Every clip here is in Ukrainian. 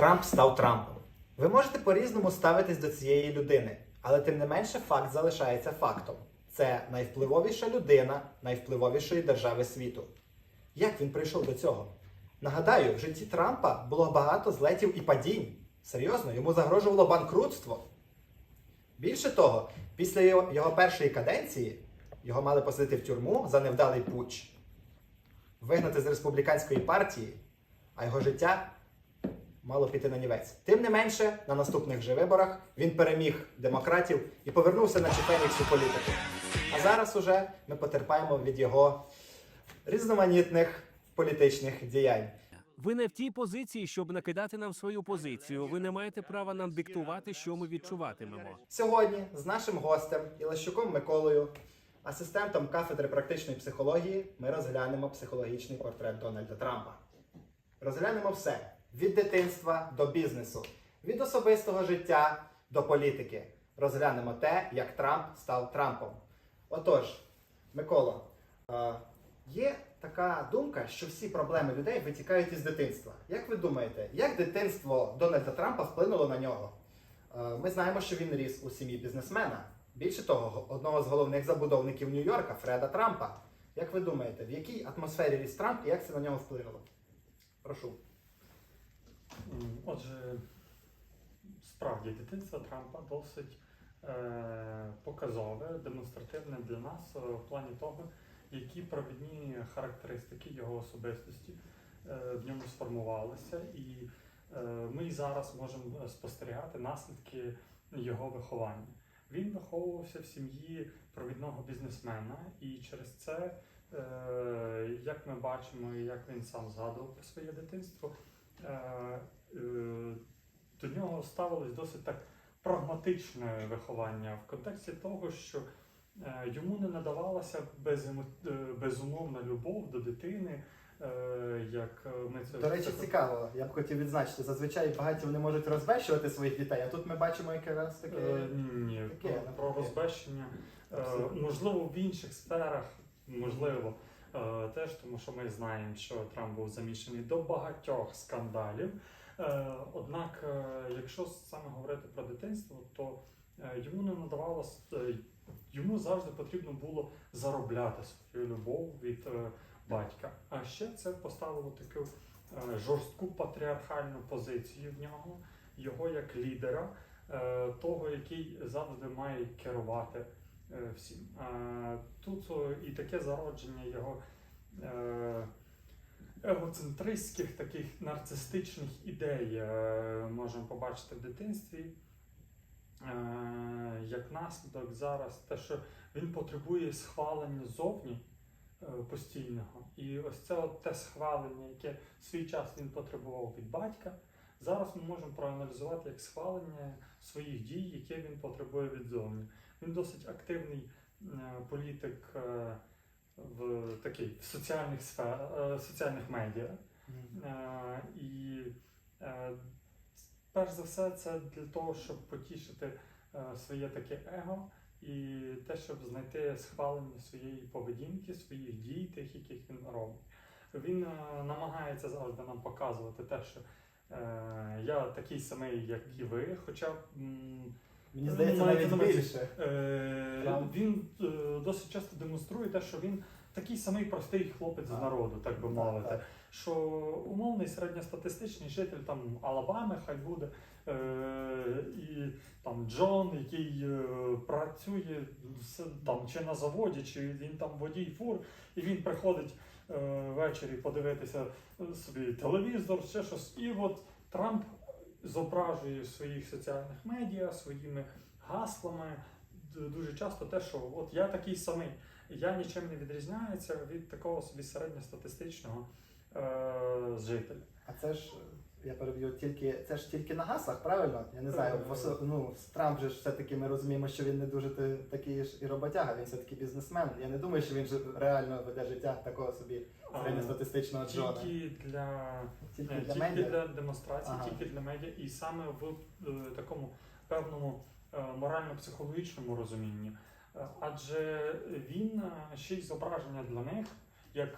Трамп став Трампом. Ви можете по-різному ставитись до цієї людини, але тим не менше факт залишається фактом. Це найвпливовіша людина найвпливовішої держави світу. Як він прийшов до цього? Нагадаю, в житті Трампа було багато злетів і падінь. Серйозно, йому загрожувало банкрутство. Більше того, після його, першої каденції його мали посадити в тюрму за невдалий путч, вигнати з республіканської партії, а його життя мало піти на нівець. Тим не менше, на наступних же виборах він переміг демократів і повернувся на чіпені всю політику. А зараз уже ми потерпаємо від його різноманітних політичних діянь. Ви не в тій позиції, щоб накидати нам свою позицію. Ви не маєте права нам диктувати, що ми відчуватимемо. Сьогодні з нашим гостем Ілащуком Миколою, асистентом кафедри практичної психології, ми розглянемо психологічний портрет Дональда Трампа. Розглянемо все від дитинства до бізнесу, від особистого життя до політики. Розглянемо те, як Трамп став Трампом. Отож, Микола, е, є така думка, що всі проблеми людей витікають із дитинства. Як ви думаєте, як дитинство Дональда Трампа вплинуло на нього? Е, Ми знаємо, що він ріс у сім'ї бізнесмена. Більше того, одного з головних забудовників Нью-Йорка Фреда Трампа. Як ви думаєте, в якій атмосфері ріс Трамп і як це на нього вплинуло? Прошу. Отже, справді дитинство Трампа досить е, показове, демонстративне для нас е, в плані того, які провідні характеристики його особистості е, в ньому сформувалися, і е, ми і зараз можемо спостерігати наслідки його виховання. Він виховувався в сім'ї провідного бізнесмена, і через це, е, як ми бачимо, і як він сам згадував про своє дитинство, е, е, до нього ставилось досить так прагматичне виховання в контексті того, що е, йому не надавалася е, безумовна любов до дитини, е, як е, ми це До речі, це- цікаво, я б хотів відзначити, зазвичай багаті вони можуть розбещувати своїх дітей, а тут ми бачимо якраз таке. Е, Ні, таке, про, про розбещення. Е, Абсолютно. Можливо, в інших сферах, можливо, е, теж, тому що ми знаємо, що Трамп був замішаний до багатьох скандалів. Е, Однак, е, якщо саме говорити про дитинство, то е, йому не надавалось, е, йому завжди потрібно було заробляти свою любов від е, батька. А ще це поставило таку е, жорстку патріархальну позицію в нього, його як лідера, е, того, який завжди має керувати е, всім. Е, Тут і таке зародження його е, егоцентристських, таких нарцистичних ідей е, можемо побачити в дитинстві. Як наслідок зараз, те, що він потребує схвалення зовні постійного. І ось це от те схвалення, яке в свій час він потребував від батька. Зараз ми можемо проаналізувати як схвалення своїх дій, яке він потребує від зовні. Він досить активний е, політик е, в такий в соціальних сфер, е, соціальних медіа. Е, І е, перш за все, це для того, щоб потішити своє таке его і те, щоб знайти схвалення своєї поведінки, своїх дій, тих, яких він робить. Він намагається завжди нам показувати те, що я такий самий, як і ви, хоча м, Мені здається, навіть на більше. Е, він е, досить часто демонструє те, що він такий самий простий хлопець з Так. народу, так би Так, мовити. так. Що умовний середньостатистичний житель там Алабами, хай буде, е, і там Джон, який е, працює с- там чи на заводі, чи він там водій фур, і він приходить е, ввечері подивитися е, собі телевізор, ще щось. І от Трамп зображує в своїх соціальних медіа своїми гаслами дуже часто те, що от я такий самий, я нічим не відрізняюся від такого собі середньостатистичного е, жителя. А це ж, я переб'ю, тільки це ж тільки на гаслах, правильно? Я не знаю, в ну, Трамп же ж все-таки ми розуміємо, що він не дуже такий ж і роботяга, він все-таки бізнесмен. Я не думаю, що він реально веде життя такого собі середньостатистичного Джона. Тільки для, Тільки е, для тільки медіа. для демонстрації, Ага. тільки для медіа, і саме в е, такому певному е, морально-психологічному розумінні. Е, Адже він е, ще й зображення для них як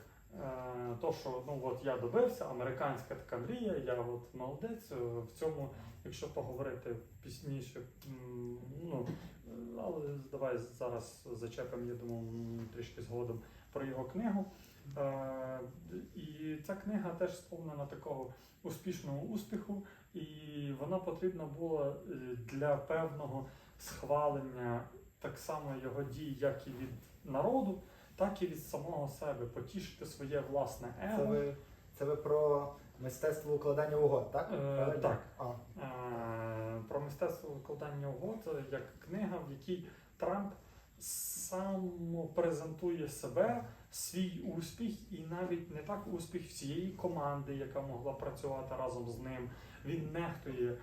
Е, То, що ну от я добився, американська така мрія, я от молодець. е, В цьому, якщо поговорити пізніше, м, ну е, але давай зараз зачепимо, я думаю, м, трішки згодом про його книгу. Е, І ця книга теж сповнена такого успішного успіху, і вона потрібна була е, для певного схвалення так само його дій, як і від народу, так і від самого себе, потішити своє власне Це ви, це ви про мистецтво укладання угод, так? Е, так. А, Е, про мистецтво викладання угод як книга, в якій Трамп сам презентує себе, свій успіх, і навіть не так успіх всієї команди, яка могла працювати разом з ним. Він нехтує е,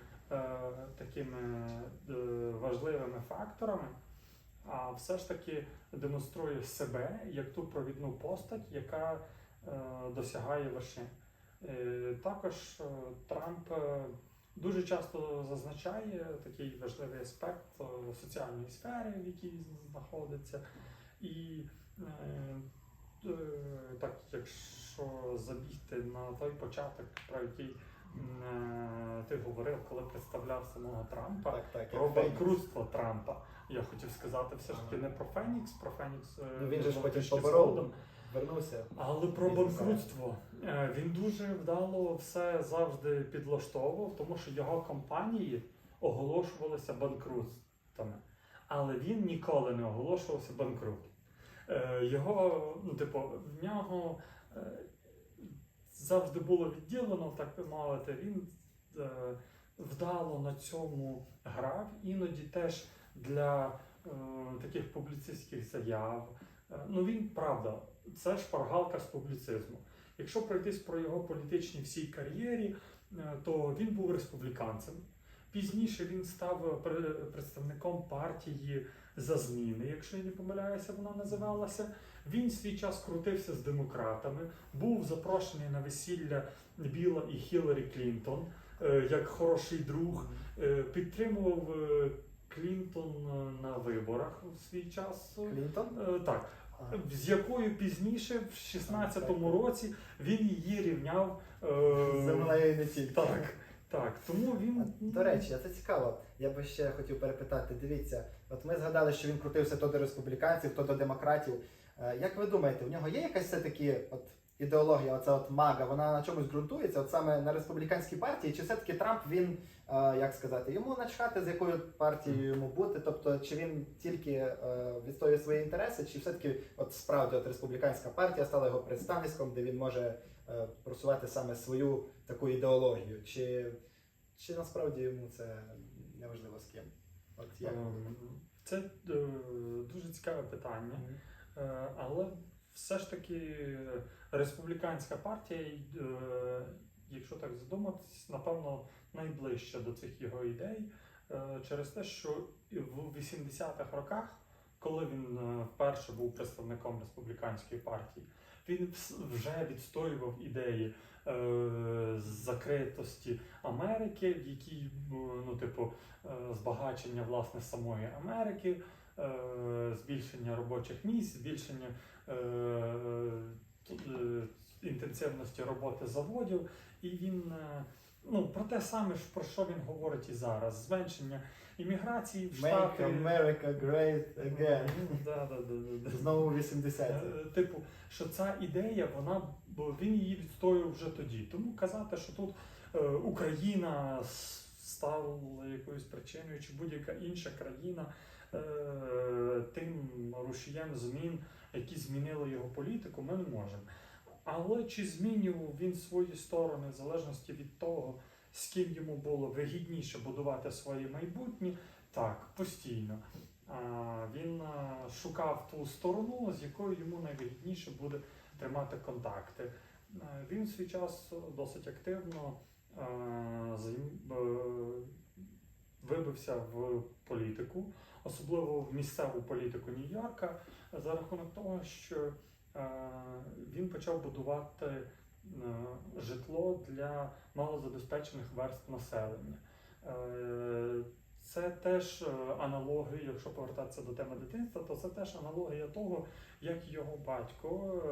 такими е, важливими факторами, а все ж таки демонструє себе як ту провідну постать, яка е, досягає вершин. Е, Також е, Трамп е, дуже часто зазначає такий важливий аспект е, соціальної сфери, в якій знаходиться. І е, так, якщо забігти на той початок, про який е, ти говорив, коли представляв самого Трампа, так, так. про банкрутство Трампа. Я хотів сказати все ж таки не про Фенікс, про Фенікс. е, Ну, він же ж потім поборов. Вернувся. Але про банкрутство Е, він дуже вдало все завжди підлаштовував, тому що його компанії оголошувалися банкрутами. Але він ніколи не оголошувався банкрутом. Е, Його, ну, типу, в нього е, завжди було відділено, так би мовити. Він е, вдало на цьому грав, іноді теж для таких публіцистських заяв. Ну він правда, це шпаргалка з публіцизму. Якщо пройтись про його політичній всій кар'єрі, то він був республіканцем. Пізніше він став пре- представником партії за зміни, якщо я не помиляюся, вона називалася. Він свій час крутився з демократами, був запрошений на весілля Біла і Хіларі Клінтон е, як хороший друг, е, підтримував е, Клінтон на виборах у свій час. Клінтон? Так, з якою пізніше, в 16-му Так, так. році, він її рівняв. е, Землею не тільки. Так, так. Тому він. До речі, це цікаво. Я би ще хотів перепитати. Дивіться, от ми згадали, що він крутився то до республіканців, то до демократів. Е, Як ви думаєте, у нього є якась все-таки от ідеологія, оця от мага, вона на чомусь ґрунтується, от саме на республіканській партії, чи все-таки Трамп він, е, як сказати, йому начхати, з якою партією йому бути? Тобто, чи він тільки е, відстоює свої інтереси, чи все-таки от справді от республіканська партія стала його представництвом, де він може просувати саме свою таку ідеологію? Чи, чи насправді йому це неважливо з ким? От як? Ем, Це е, дуже цікаве питання. Е, Але все ж таки республіканська партія, е, якщо так задуматись, напевно, найближча до цих його ідей е, через те, що в 80-х роках, коли він е, вперше був представником республіканської партії, він вже відстоював ідеї е, закритості Америки, в якій е, ну, типу, е, збагачення власне самої Америки, е, збільшення робочих місць, збільшення е, е, інтенсивності роботи заводів. І він е, ну, про те саме, про що він говорить і зараз: зменшення імміграції в Make Штати. America great again. Да, да, да, да, да. Знову 80 Е, Типу, що ця ідея, вона бо він її відстоював вже тоді. Тому казати, що тут е, Україна стала якоюсь причиною, чи будь-яка інша країна е, тим рушієм змін, які змінили його політику, ми не можемо. Але чи змінював він свої сторони в залежності від того, з ким йому було вигідніше будувати своє майбутнє? Так, постійно. Він шукав ту сторону, з якою йому найвигідніше буде тримати контакти. Він свій час досить активно е, вибився в політику, особливо в місцеву політику Нью-Йорка, за рахунок того, що він почав будувати е, житло для малозабезпечених верств населення. Е, Це теж е, аналогія, якщо повертатися до теми дитинства, то це теж аналогія того, як його батько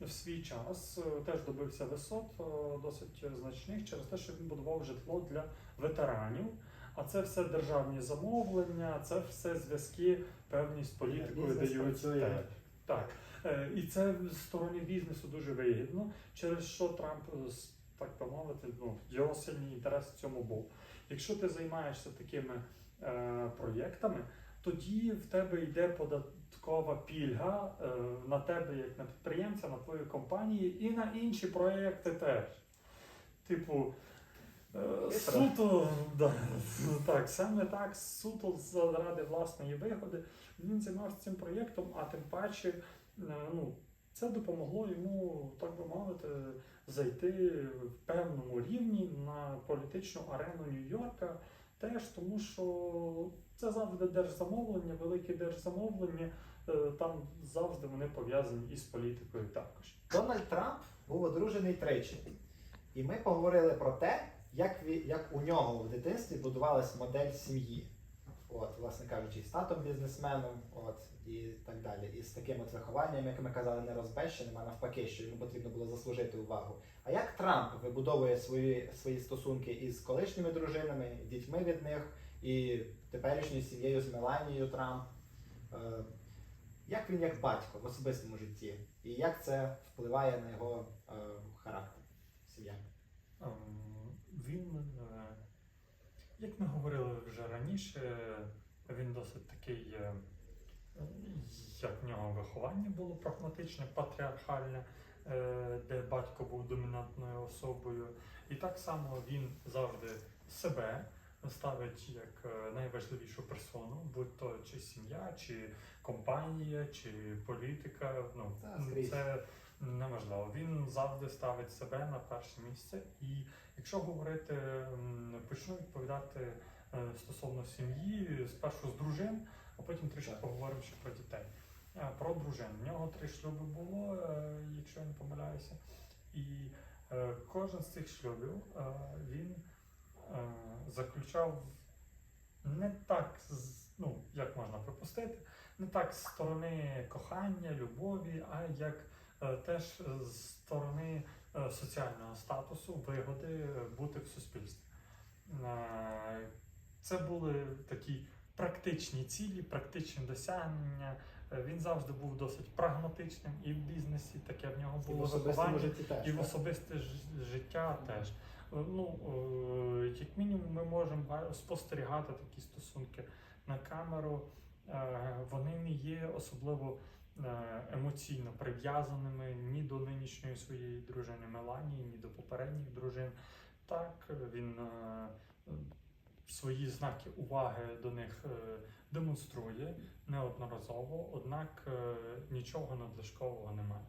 в свій час е, теж добився висот е, досить значних через те, що він будував житло для ветеранів. А це все державні замовлення, це все зв'язки певні з політикою дають. Так. Е, І це з сторони бізнесу дуже вигідно, через що Трамп, е, так би мовити, ну, його сильний інтерес в цьому був. Якщо ти займаєшся такими е, проєктами, тоді в тебе йде податкова пільга е, на тебе як на підприємця, на твою компанію і на інші проєкти теж. Типу, е, суто, да, так, саме так, суто заради власної вигоди. Він займався цим проєктом, а тим паче, е, ну, це допомогло йому, так би мовити, зайти в певному рівні на політичну арену Нью-Йорка. Теж тому, що це завжди держзамовлення, великі держзамовлення, е, там завжди вони пов'язані із політикою також. Дональд Трамп був одружений тричі. І ми поговорили про те, як, як у нього в дитинстві будувалась модель сім'ї. От, власне кажучи, з татом бізнесменом, от, і так далі. І з таким от вихованням, як ми казали, не розбещеним, а навпаки, що йому потрібно було заслужити увагу. А як Трамп вибудовує свої, свої стосунки із колишніми дружинами, дітьми від них і теперішньою сім'єю з Меланією Трамп? Е, як він як батько в особистому житті? І як це впливає на його е, характер, сім'я? Ем, Він, е, як ми говорили вже раніше, він досить такий, е, як в нього виховання було прагматичне, патріархальне, е, де батько був домінантною особою. І так само він завжди себе ставить як е, найважливішу персону, будь то чи сім'я, чи компанія, чи політика. Ну, це неможливо. Він завжди ставить себе на перше місце. І якщо говорити, почну відповідати е, стосовно сім'ї, спершу з дружин, а потім трішки поговоримо ще про дітей. Про дружин. В нього три шлюби було, е, якщо я не помиляюся. І е, кожен з цих шлюбів е, він заключав не так, ну, як можна припустити, не так з сторони кохання, любові, а як теж з сторони соціального статусу, вигоди бути в суспільстві. Це були такі практичні цілі, практичні досягнення. Е, Він завжди був досить прагматичним і в бізнесі, таке в нього було виховання. І в особисте життя теж. Ну, як мінімум, ми можемо спостерігати такі стосунки на камеру. Е, Вони не є особливо е, емоційно прив'язаними ні до нинішньої своєї дружини Меланії, ні до попередніх дружин. Так, він свої знаки уваги до них е, демонструє неодноразово, однак е, нічого надлишкового немає.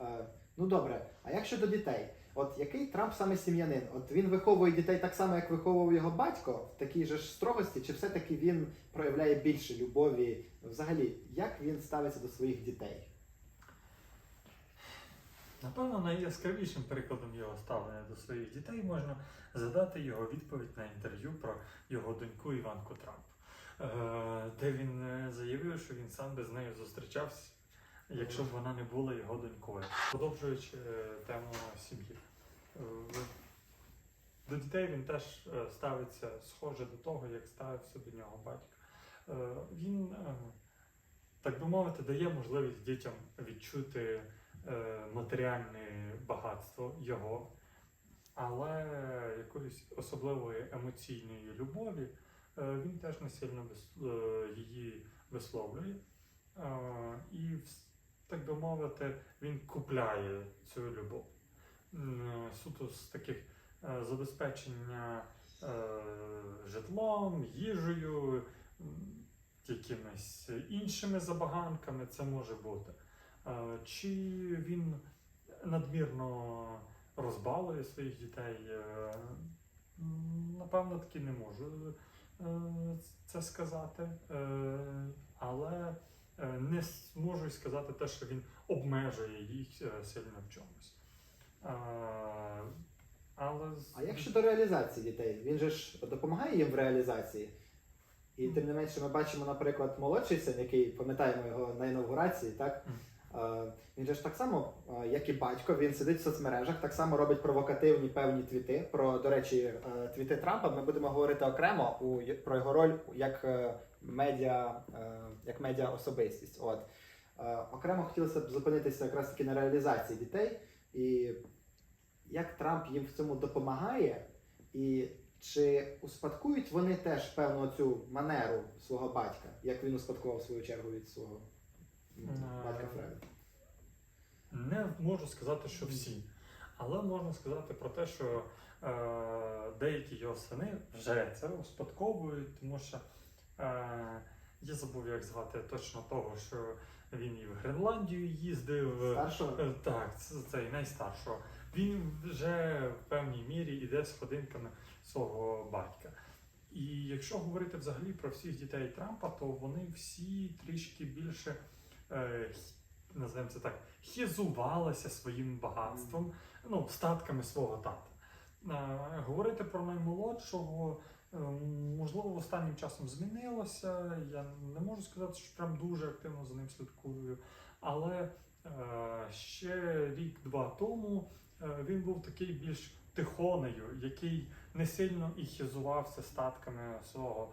Е, ну добре, а як щодо дітей? От який Трамп саме сім'янин? От він виховує дітей так само, як виховував його батько, в такій же ж строгості, чи все-таки він проявляє більше любові? Взагалі, як він ставиться до своїх дітей? Напевно, найяскравішим прикладом його ставлення до своїх дітей можна задати його відповідь на інтерв'ю про його доньку Іванку Трамп, е, де він е, заявив, що він сам би з нею зустрічався, якщо б вона не була його донькою. Продовжуючи е, тему сім'ї. До дітей він теж ставиться схоже до того, як ставився до нього батько. Він, так би мовити, дає можливість дітям відчути матеріальне багатство його, але якоїсь особливої емоційної любові е, він теж не сильно е, її висловлює. Е, І, так би мовити, він купляє цю любов. Е, Суто з таких е, забезпечення е, житлом, їжею, якимись іншими забаганками це може бути. Е, Чи він надмірно розбалує своїх дітей? Е, Напевно, таки не можу е, це сказати. Але не зможу й сказати те, що він обмежує їх сильно в чомусь. Але А як щодо реалізації дітей? Він же ж допомагає їм в реалізації. І тим не менше ми бачимо, наприклад, молодший син, який пам'ятаємо його на інаугурації, так? Е, Він же ж так само, е, як і батько, він сидить в соцмережах, так само робить провокативні певні твіти. Про, до речі, е, твіти Трампа ми будемо говорити окремо у, про його роль як медіа, як медіа особистість. От. Окремо хотілося б зупинитися якраз таки на реалізації дітей і як Трамп їм в цьому допомагає, і чи успадкують вони теж певну цю манеру свого батька, як він успадкував свою чергу від свого м, Е, батька Фреда? Не можу сказати, що всі, але можна сказати про те, що е, деякі його сини вже це успадковують, тому що е, я забув, як звати точно того, що він і в Гренландію їздив. Старшого? Е, Так, це цей найстаршого. Він вже в певній мірі йде сходинками свого батька. І якщо говорити взагалі про всіх дітей Трампа, то вони всі трішки більше, е, називаємо це так, хізувалися своїм багатством, ну, статками свого тата. Е, говорити про наймолодшого, е, можливо, останнім часом змінилося. Я не можу сказати, що прям дуже активно за ним слідкую. Але е, ще рік-два тому він був такий більш тихонею, який не сильно і хизувався статками свого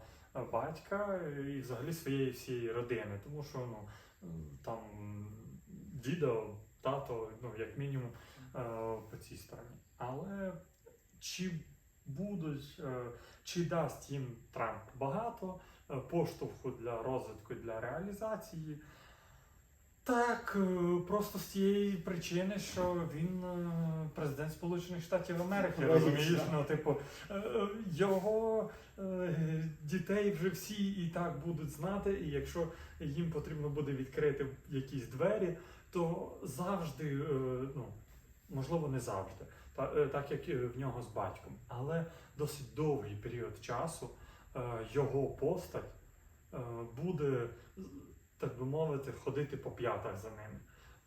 батька і взагалі своєї всієї родини. Тому що ну, там дідо, тато, ну як мінімум, е, по цій стороні. Але чи будуть, е, чи дасть їм Трамп багато е, поштовху для розвитку, для реалізації? Так, просто з тієї причини, що він президент Сполучених Штатів Америки, розумієш? Ну, типу, його дітей вже всі і так будуть знати, і якщо їм потрібно буде відкрити якісь двері, то завжди, е, ну, можливо, не завжди, е, так як в нього з батьком, але досить довгий період часу е, його постать е, буде, так би мовити, ходити по п'ятах за ними.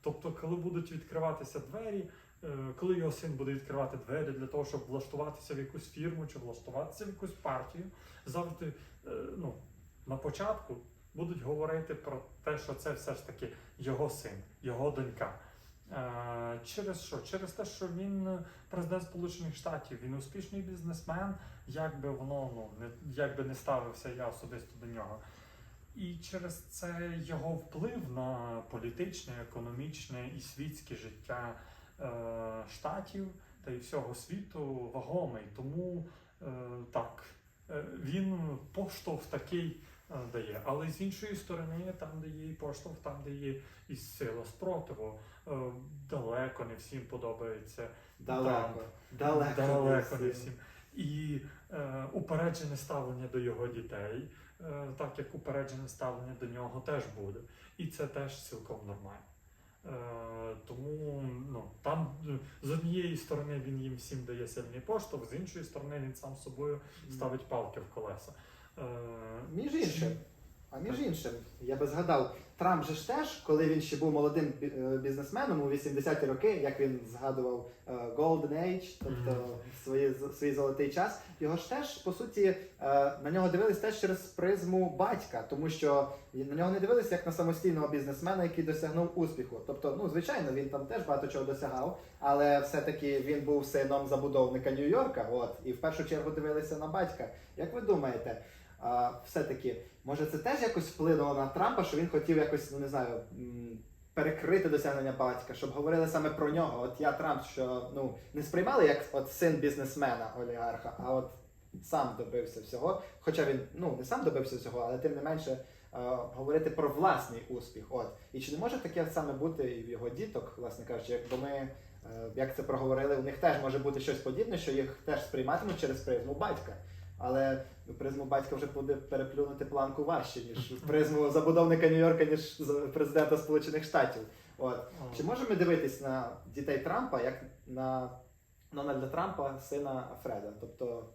Тобто, коли будуть відкриватися двері, е, коли його син буде відкривати двері для того, щоб влаштуватися в якусь фірму чи влаштуватися в якусь партію, завжди е, ну, на початку будуть говорити про те, що це все ж таки його син, його донька. Е, Через що? Через те, що він е, президент Сполучених Штатів, він успішний бізнесмен, як би воно ну не як би не ставився я особисто до нього. І через це його вплив на політичне, економічне і світське життя е, штатів та й всього світу вагомий. Тому е, так, е, він поштовх такий дає. Але з іншої сторони, там, де є і поштовх, там, де є і сила спротиву, е, далеко не всім подобається Далеко. Далеко. далеко не всім. І е, упереджене ставлення до його дітей, е, так як упереджене ставлення до нього теж буде. І це теж цілком нормально. Е, тому ну, там е, з однієї сторони він їм всім дає сильний поштовх, з іншої сторони він сам собою ставить палки в колеса. Е, Між іншим, а між іншим, я би згадав, Трамп же ж теж, коли він ще був молодим е, бізнесменом у 80-ті роки, як він згадував е, Golden Age, тобто свої, свій золотий час, його ж теж, по суті, на нього дивились теж через призму батька, тому що на нього не дивилися як на самостійного бізнесмена, який досягнув успіху. Тобто, ну, звичайно, він там теж багато чого досягав, але все-таки він був сином забудовника Нью-Йорка, от, і в першу чергу дивилися на батька. Як ви думаєте, а, все-таки, може це теж якось вплинуло на Трампа, що він хотів якось, ну не знаю, перекрити досягнення батька, щоб говорили саме про нього. От я Трамп, що ну не сприймали як от син бізнесмена олігарха, а от сам добився всього. Хоча він ну не сам добився всього, але тим не менше. Говорити про власний успіх, от і чи не може таке саме бути і в його діток, власне кажучи, якби ми е, як це проговорили, у них теж може бути щось подібне, що їх теж сприйматимуть через призму батька. Але призму батька вже буде переплюнути планку важче, ніж призму забудовника Нью-Йорка, ніж президента Сполучених Штатів. От. Чи можемо дивитись на дітей Трампа як на Дональда Трампа, сина Фреда? Тобто,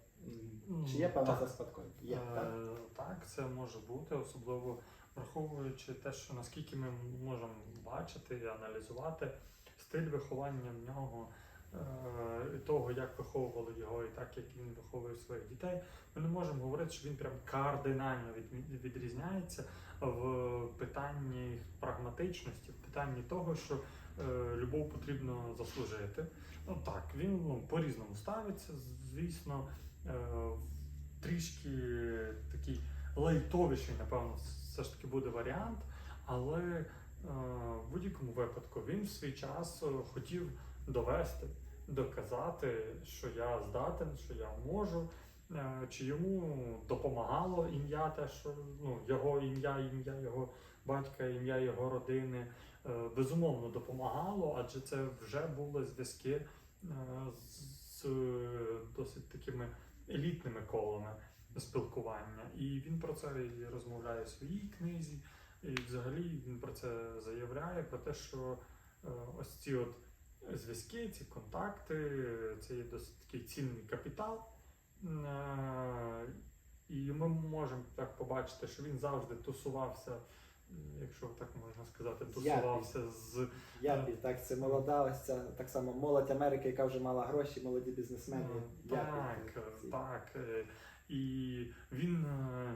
чи є певна Так. заспадковість? Є, так? Е, так, це може бути, особливо враховуючи те, що наскільки ми можемо бачити і аналізувати стиль виховання в нього того, як виховували його, і так як він виховує своїх дітей, ми не можемо говорити, що він прям кардинально від, відрізняється в питанні прагматичності, в питанні того, що е, любов потрібно заслужити. Ну так, він ну, по-різному ставиться, звісно, е, трішки такий лайтовіший, напевно, все ж таки буде варіант, але е, в будь-якому випадку він в свій час е, хотів довести, доказати, що я здатен, що я можу. Е, Чи йому допомагало ім'я, те, що ну, його ім'я, ім'я його батька, ім'я його родини, е, безумовно допомагало, адже це вже були зв'язки е, з досить такими елітними колами спілкування. І він про це і розмовляє в своїй книзі, і взагалі він про це заявляє, про те, що е, ось ці от зв'язки, ці контакти, це є досить такий цінний капітал. Е, І ми можемо так побачити, що він завжди тусувався, якщо так можна сказати, тусувався з Япі, так, це молода, ось ця так само молодь Америки, яка вже мала гроші, молоді бізнесмени. Ну, Япі, Так, так. е, І він е,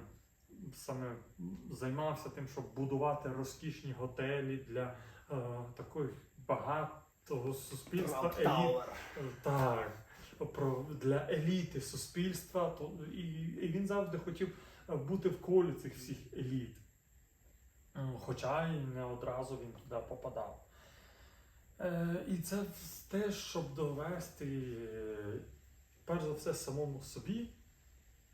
саме займався тим, щоб будувати розкішні готелі для е, такої багатого суспільства еліт. Так, про для еліти суспільства, то і, і він завжди хотів е, бути в колі цих всіх еліт. Хоча і не одразу він туди попадав. Е, і це те, щоб довести, перш за все, самому собі,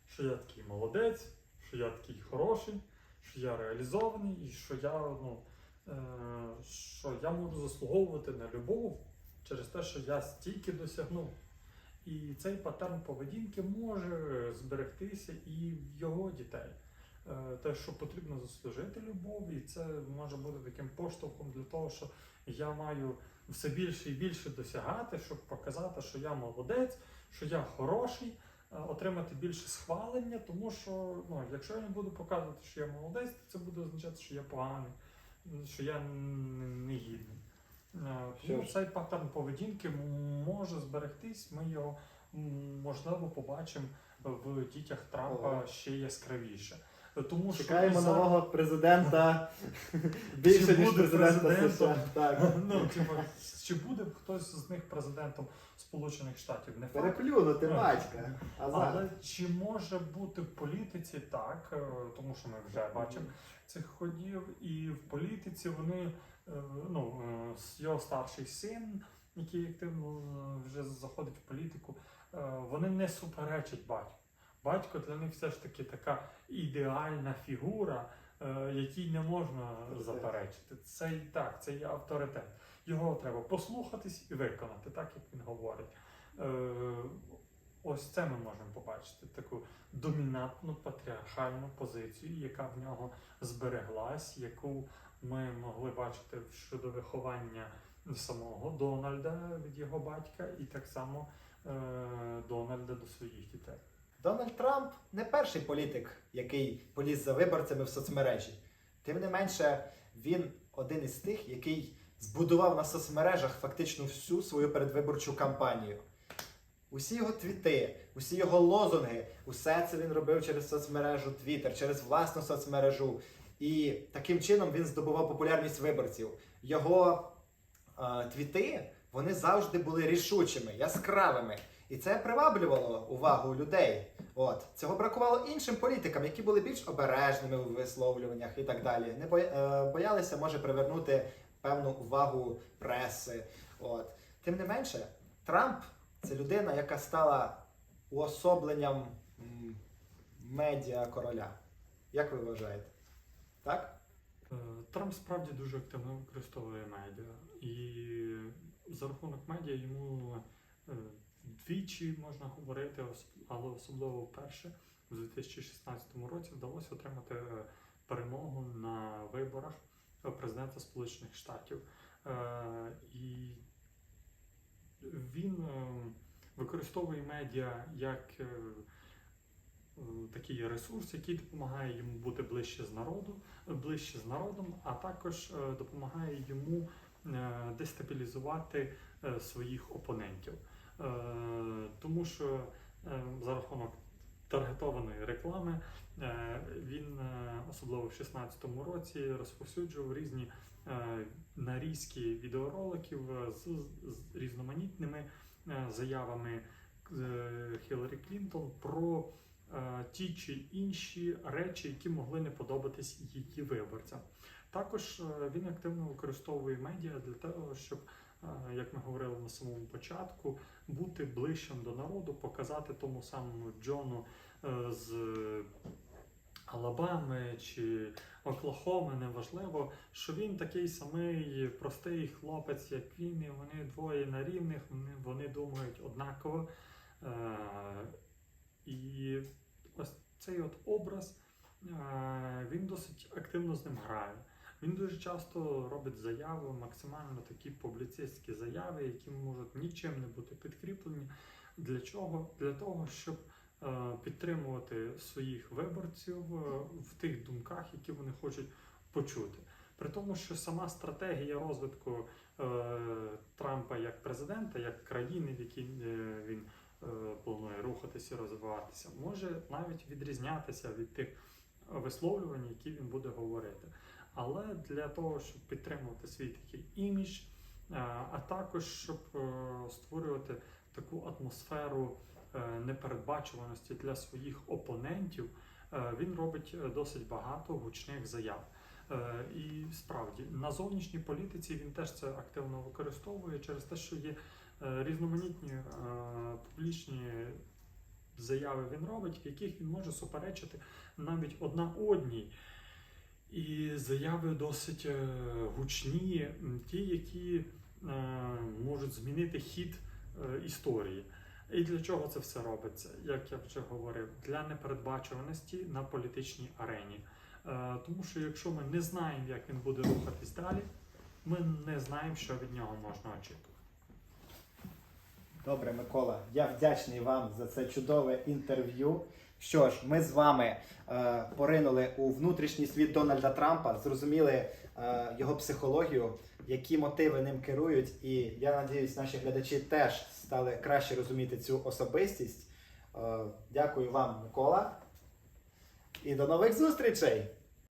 що я такий молодець, що я такий хороший, що я реалізований, і що я, ну, що я можу заслуговувати на любов через те, що я стільки досягнув. І цей паттерн поведінки може зберегтися і в його дітей. Е, Те, що потрібно заслужити любов, і це може бути таким поштовхом для того, що я маю все більше і більше досягати, щоб показати, що я молодець, що я хороший, е, отримати більше схвалення, тому що ну, якщо я не буду показувати, що я молодець, то це буде означати, що я поганий, що я не гідний. Е, Тому цей паттерн поведінки може зберегтись, ми його можливо побачимо в дітях Трампа ще яскравіше. Тому що Чекаємо зараз- нового президента більше, Чи ніж буде президента? США. Так. Ну, типу, чи буде хтось з них президентом Сполучених Штатів? Не факт. Переплюнути Е, батька. А Але чи може бути в політиці так, е, тому що ми вже бачимо цих ходів, і в політиці вони, е, ну, е, його старший син, який активно вже заходить в політику, вони не суперечать батьку. Батько для них все ж таки така ідеальна фігура, е, якій не можна заперечити. Це і так, це є авторитет. Його треба послухатись і виконати, так як він говорить. Е, Ось це ми можемо побачити таку домінантну патріархальну позицію, яка в нього збереглась, яку ми могли бачити щодо виховання самого Дональда від його батька, і так само е, Дональда до своїх дітей. Дональд Трамп не перший політик, який поліз за виборцями в соцмережі. Тим не менше, він один із тих, який збудував на соцмережах фактично всю свою передвиборчу кампанію. Усі його твіти, усі його лозунги, усе це він робив через соцмережу Twitter, через власну соцмережу. І таким чином він здобував популярність виборців. Його е, твіти вони завжди були рішучими, яскравими. І це приваблювало увагу людей. От цього бракувало іншим політикам, які були більш обережними у висловлюваннях і так далі. Не е, боялися, може, привернути певну увагу преси. От тим не менше, Трамп це людина, яка стала уособленням медіа короля. Як ви вважаєте? Так? Е, Трамп справді дуже активно використовує медіа, і за рахунок медіа йому е, двічі можна говорити, але особливо вперше у 2016 році вдалося отримати е, перемогу на виборах е, президента Сполучених Штатів. Е, І він використовує медіа як такий ресурс, який допомагає йому бути ближче з народу, ближче з народом, а також допомагає йому дестабілізувати своїх опонентів. Е, Тому що е, за рахунок таргетованої реклами е, він, особливо в 2016 році, розповсюджував різні нарізки відеороликів з, різноманітними заявами Хіларі Клінтон про ті чи інші речі, які могли не подобатись її виборцям. Також він активно використовує медіа для того, щоб, як ми говорили на самому початку, бути ближчим до народу, показати тому самому Джону е, з Алабами чи Оклахоми, неважливо, що він такий самий простий хлопець, як він, і вони двоє на рівних, вони, думають однаково. Е, і ось цей от образ е, він досить активно з ним грає. Він дуже часто робить заяви, максимально такі публіцистські заяви, які можуть нічим не бути підкріплені. Для чого? Для того, щоб е, підтримувати своїх виборців е, в тих думках, які вони хочуть почути. При тому, що сама стратегія розвитку е, Трампа як президента, як країни, в якій е, він е, планує рухатися і розвиватися, може навіть відрізнятися від тих висловлювань, які він буде говорити. Але для того, щоб підтримувати свій такий імідж, е, а також щоб е, створювати таку атмосферу е, непередбачуваності для своїх опонентів, він робить досить багато гучних заяв. І справді на зовнішній політиці він теж це активно використовує через те, що є різноманітні публічні заяви він робить, в яких він може суперечити навіть одна одній. І заяви досить е, гучні, ті, які е, можуть змінити хід е, історії. І для чого це все робиться? Як я вже говорив, для непередбачуваності на політичній арені. Тому що якщо ми не знаємо, як він буде рухатись далі, ми не знаємо, що від нього можна очікувати. Добре, Микола, я вдячний вам за це чудове інтерв'ю. Що ж, ми з вами е, поринули у внутрішній світ Дональда Трампа, зрозуміли е, його психологію, які мотиви ним керують, і я надіюсь, наші глядачі теж стали краще розуміти цю особистість. Е, дякую вам, Микола. І до нових зустрічей!